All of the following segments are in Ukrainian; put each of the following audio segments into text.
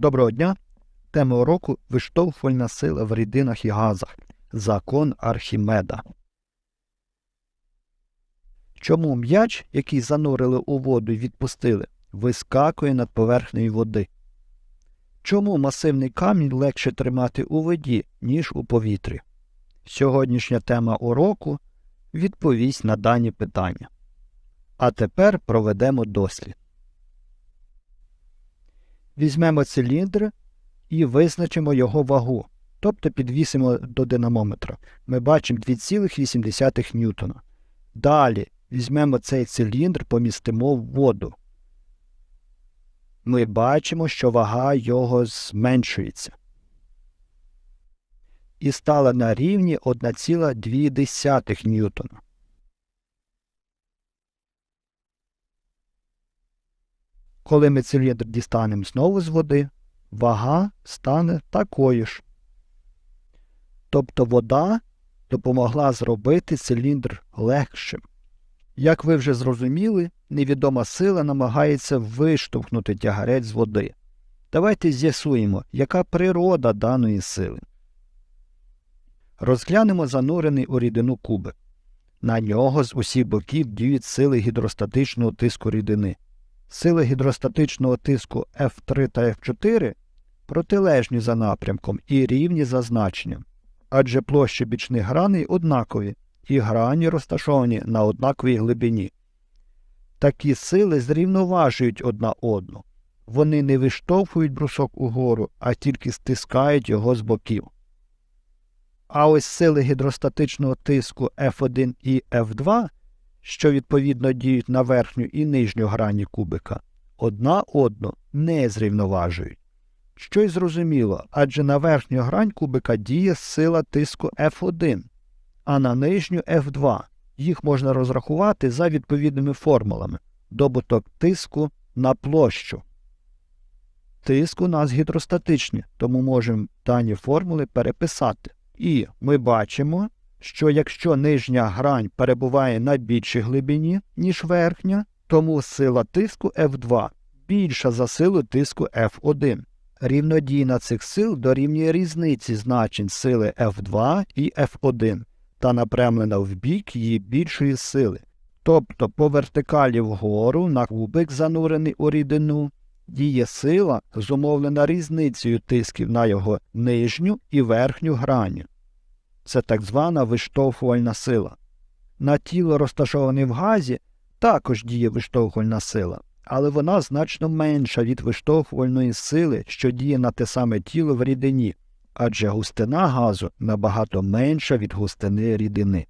Доброго дня! Тема уроку виштовхувальна сила в рідинах і газах. Закон Архімеда. Чому м'яч, який занурили у воду і відпустили, вискакує над поверхнею води? Чому масивний камінь легше тримати у воді, ніж у повітрі? Сьогоднішня тема уроку відповість на дані питання. А тепер проведемо дослід. Візьмемо циліндр і визначимо його вагу, тобто підвісимо до динамометра. Ми бачимо 2,8 ньютона. Далі візьмемо цей циліндр, помістимо в воду. Ми бачимо, що вага його зменшується. І стала на рівні 1,2 ньютона. Коли ми циліндр дістанемо знову з води, вага стане такою ж. Тобто вода допомогла зробити циліндр легшим. Як ви вже зрозуміли, невідома сила намагається виштовхнути тягарець з води. Давайте з'ясуємо, яка природа даної сили. Розглянемо занурений у рідину кубик. На нього з усіх боків діють сили гідростатичного тиску рідини. Сили гідростатичного тиску F3 та F4 протилежні за напрямком і рівні за значенням, адже площі бічних граней однакові і грані розташовані на однаковій глибині. Такі сили зрівноважують одна одну. Вони не виштовхують брусок угору, а тільки стискають його з боків. А ось сили гідростатичного тиску F1 і F2 що відповідно діють на верхню і нижню грані кубика, одна одну не зрівноважують. Що й зрозуміло, адже на верхню грань кубика діє сила тиску F1, а на нижню F2. Їх можна розрахувати за відповідними формулами добуток тиску на площу. Тиск у нас гідростатичний, тому можемо дані формули переписати. І ми бачимо, що якщо нижня грань перебуває на більшій глибині, ніж верхня, тому сила тиску F2 більша за силу тиску F1. Рівнодійна цих сил дорівнює різниці значень сили F2 і F1 та напрямлена в бік її більшої сили. Тобто по вертикалі вгору на кубик, занурений у рідину, діє сила, зумовлена різницею тисків на його нижню і верхню грані це так звана виштовхувальна сила. На тіло, розташоване в газі, також діє виштовхувальна сила, але вона значно менша від виштовхувальної сили, що діє на те саме тіло в рідині, адже густина газу набагато менша від густини рідини.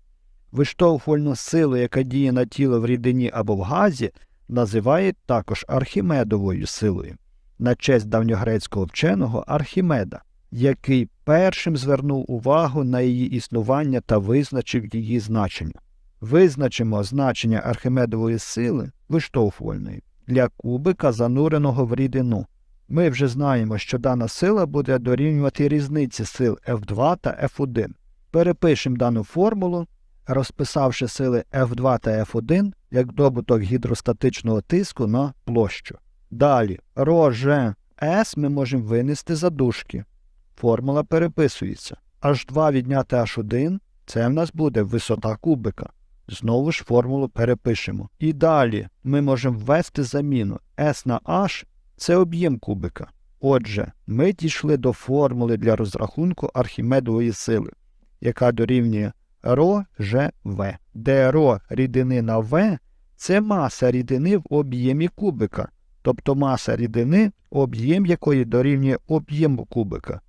Виштовхувальну силу, яка діє на тіло в рідині або в газі, називають також архімедовою силою, на честь давньогрецького вченого Архімеда який першим звернув увагу на її існування та визначив її значення. Визначимо значення Архимедової сили виштовхувальної для кубика, зануреного в рідину. Ми вже знаємо, що дана сила буде дорівнювати різниці сил F2 та F1. Перепишемо дану формулу, розписавши сили F2 та F1 як добуток гідростатичного тиску на площу. Далі ρ, Ж, С ми можемо винести за дужки. Формула переписується. H2 відняти H1 це в нас буде висота кубика. Знову ж формулу перепишемо. І далі ми можемо ввести заміну S на H це об'єм кубика. Отже, ми дійшли до формули для розрахунку Архімедової сили, яка дорівнює ρ Ж В, де ρ рідини на В це маса рідини в об'ємі кубика, тобто маса рідини, об'єм якої дорівнює об'єму кубика.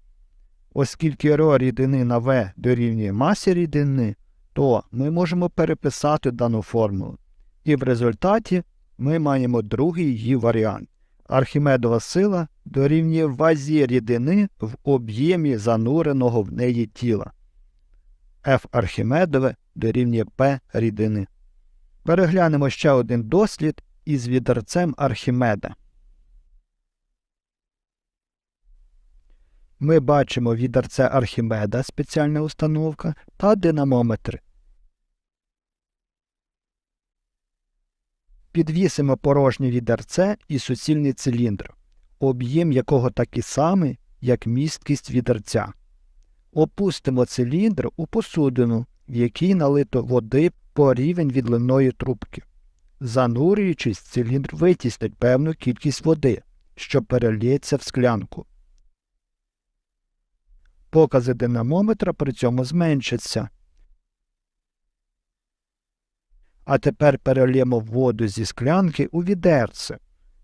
Оскільки ро рідини на В дорівнює масі рідини, то ми можемо переписати дану формулу. І в результаті ми маємо другий її варіант. Архімедова сила дорівнює вазі рідини в об'ємі зануреного в неї тіла. F Архімедове дорівнює P рідини. Переглянемо ще один дослід із відерцем Архімеда. Ми бачимо відерце Архімеда, спеціальна установка, та динамометр. Підвісимо порожнє відерце і суцільний циліндр. об'єм якого такий самий, як місткість відерця. Опустимо циліндр у посудину, в якій налито води по рівень відливної трубки. Занурюючись, циліндр витіснить певну кількість води, що перельється в склянку. Покази динамометра при цьому зменшаться. А тепер перельємо воду зі склянки у відерце.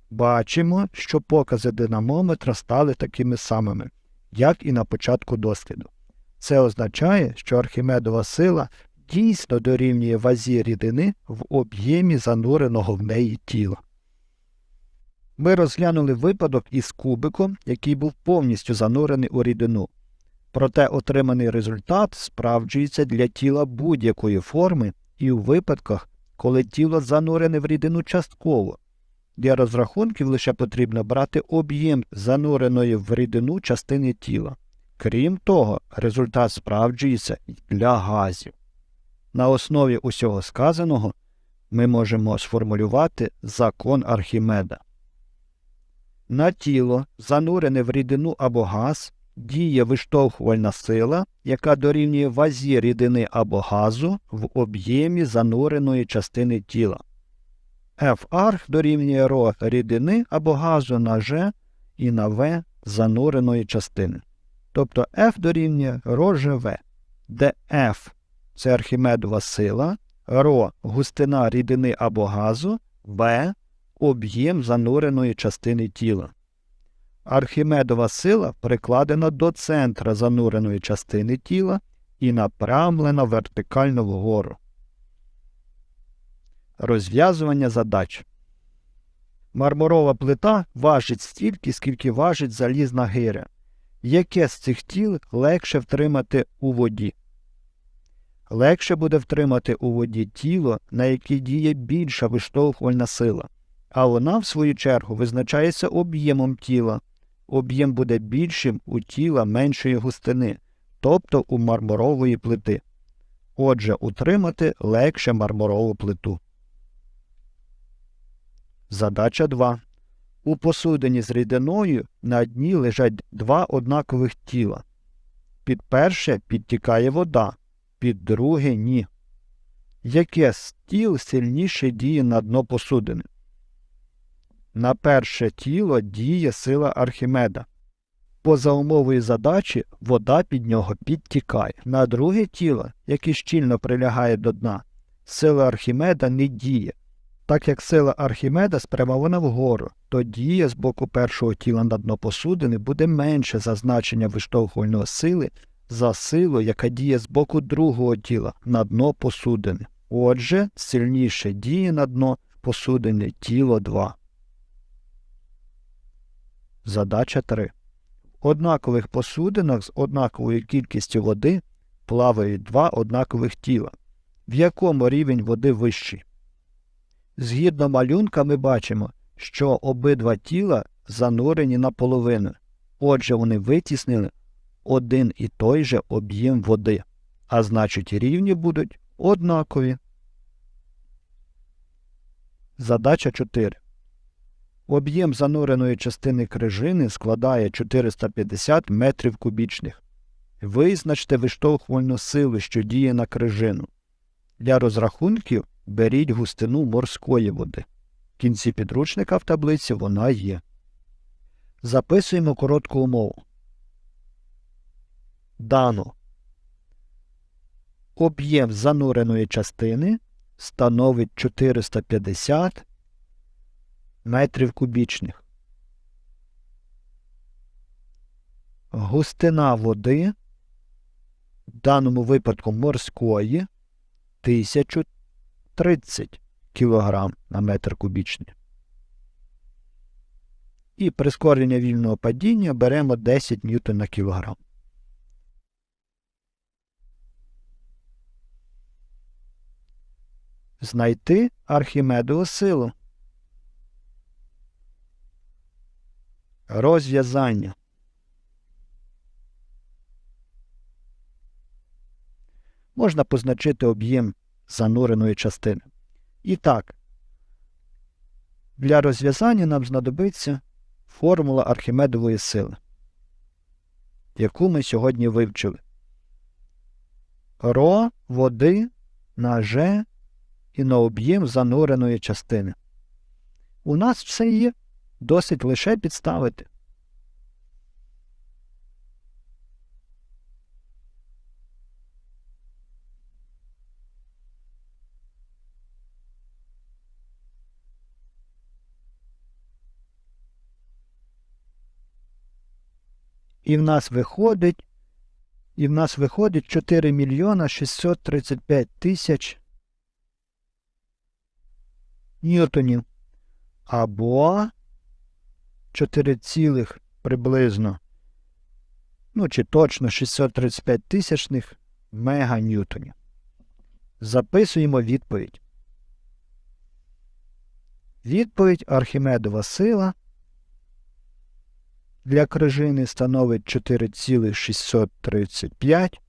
Бачимо, що покази динамометра стали такими самими, як і на початку досліду. Це означає, що Архімедова сила дійсно дорівнює вазі рідини в об'ємі зануреного в неї тіла. Ми розглянули випадок із кубиком, який був повністю занурений у рідину. Проте отриманий результат справджується для тіла будь-якої форми і у випадках, коли тіло занурене в рідину частково. Для розрахунків лише потрібно брати об'єм зануреної в рідину частини тіла. Крім того, результат справджується для газів. На основі усього сказаного ми можемо сформулювати закон Архімеда. На тіло, занурене в рідину або газ, діє виштовхувальна сила, яка дорівнює вазі рідини або газу в об'ємі зануреної частини тіла. Fr дорівнює ρ рідини або газу на G і на В зануреної частини. Тобто F дорівнює ρ де F це архімедова сила, ρ густина рідини або газу, В об'єм зануреної частини тіла. Архімедова сила прикладена до центра зануреної частини тіла і направлена вертикально вгору. Розв'язування задач. Мармурова плита важить стільки, скільки важить залізна гиря. Яке з цих тіл легше втримати у воді? Легше буде втримати у воді тіло, на яке діє більша виштовхувальна сила, а вона, в свою чергу, визначається об'ємом тіла. Об'єм буде більшим у тіла меншої густини, тобто у мармурової плити. Отже, утримати легше мармурову плиту. Задача 2. У посудині з рідиною на дні лежать два однакових тіла. Під перше підтікає вода, під друге ні. Яке з тіл сильніше діє на дно посудини? На перше тіло діє сила Архімеда. Поза умовою задачі вода під нього підтікає. На друге тіло, яке щільно прилягає до дна, сила Архімеда не діє. Так як сила Архімеда спрямована вгору, то дія з боку першого тіла на дно посудини буде менше за значення виштовхувальної сили за силу, яка діє з боку другого тіла на дно посудини. Отже, сильніше діє на дно посудини тіло 2. Задача 3. В однакових посудинах з однаковою кількістю води плавають два однакових тіла. В якому рівень води вищий? Згідно малюнка ми бачимо, що обидва тіла занурені наполовину. Отже, вони витіснили один і той же об'єм води, а значить рівні будуть однакові. Задача 4. Об'єм зануреної частини крижини складає 450 метрів кубічних. Визначте виштовхувальну силу, що діє на крижину. Для розрахунків беріть густину морської води. В кінці підручника в таблиці вона є. Записуємо коротку умову. Дано. Об'єм зануреної частини становить 450 метрів кубічних. Густина води, в даному випадку морської, 1030 кг на метр кубічний. І прискорення вільного падіння беремо 10 ньютон на кілограм. Знайти Архімедову силу. Розв'язання. Можна позначити об'єм зануреної частини. І так, для розв'язання нам знадобиться формула Архімедової сили, яку ми сьогодні вивчили. Ро води на Ж і на об'єм зануреної частини. У нас все є, досить лише підставити. І в нас виходить, і в нас виходить 4 мільйона 635 тисяч ньютонів. Або 4 цілих приблизно, ну чи точно 635 тисячних меганьютонів. Записуємо відповідь. Відповідь Архімедова сила для крижини становить 4,635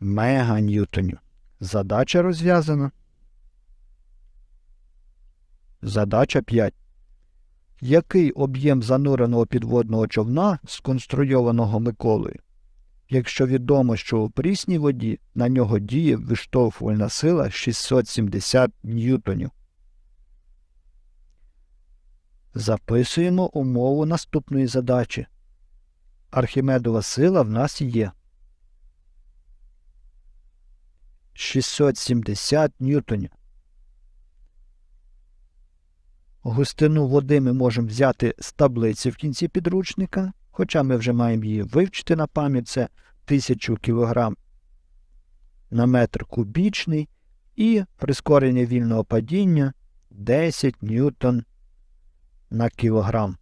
меганьютонів. Задача розв'язана. Задача 5. Який об'єм зануреного підводного човна, сконструйованого Миколою? Якщо відомо, що у прісній воді на нього діє виштовхувальна сила 670 ньютонів. Записуємо умову наступної задачі. Архімедова сила в нас є 670 ньютонів. Густину води ми можемо взяти з таблиці в кінці підручника, хоча ми вже маємо її вивчити на пам'ять, це 1000 кг на метр кубічний і прискорення вільного падіння 10 ньютон на кілограм.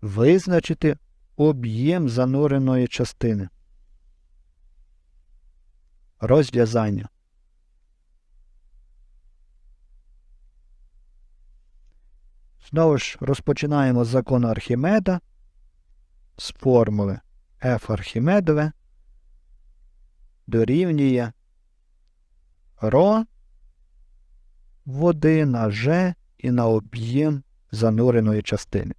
Визначити об'єм зануреної частини. Розв'язання. Знову ж розпочинаємо з закону Архімеда з формули F Архімедове дорівнює ро води на Ж і на об'єм зануреної частини.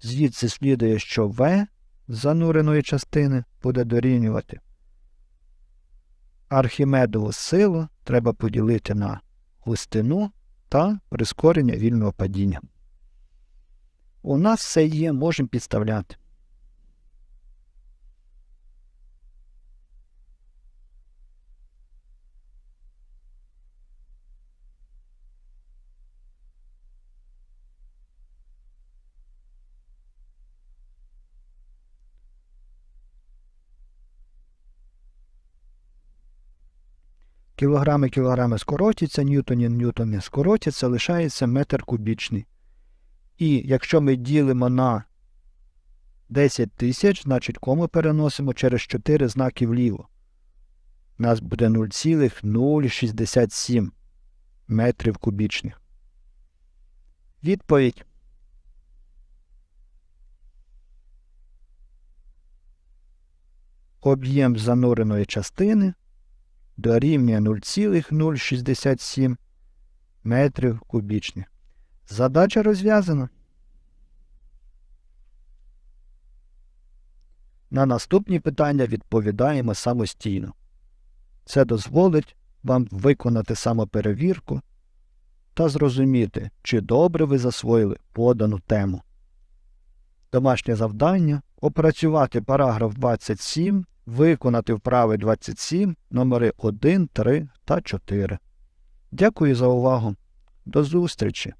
Звідси слідує, що В зануреної частини буде дорівнювати. Архімедову силу треба поділити на густину та прискорення вільного падіння. У нас все є, можемо підставляти. Кілограми кілограми скоротяться, ньютоні ньютони скоротяться, лишається метр кубічний. І якщо ми ділимо на 10 тисяч, значить кому переносимо через 4 знаки вліво. У нас буде 0,067 метрів кубічних. Відповідь. Об'єм зануреної частини дорівнює 0,067 метрів кубічних. Задача розв'язана. На наступні питання відповідаємо самостійно. Це дозволить вам виконати самоперевірку та зрозуміти, чи добре ви засвоїли подану тему. Домашнє завдання опрацювати параграф 27, виконати вправи 27, номери 1, 3 та 4. Дякую за увагу. До зустрічі!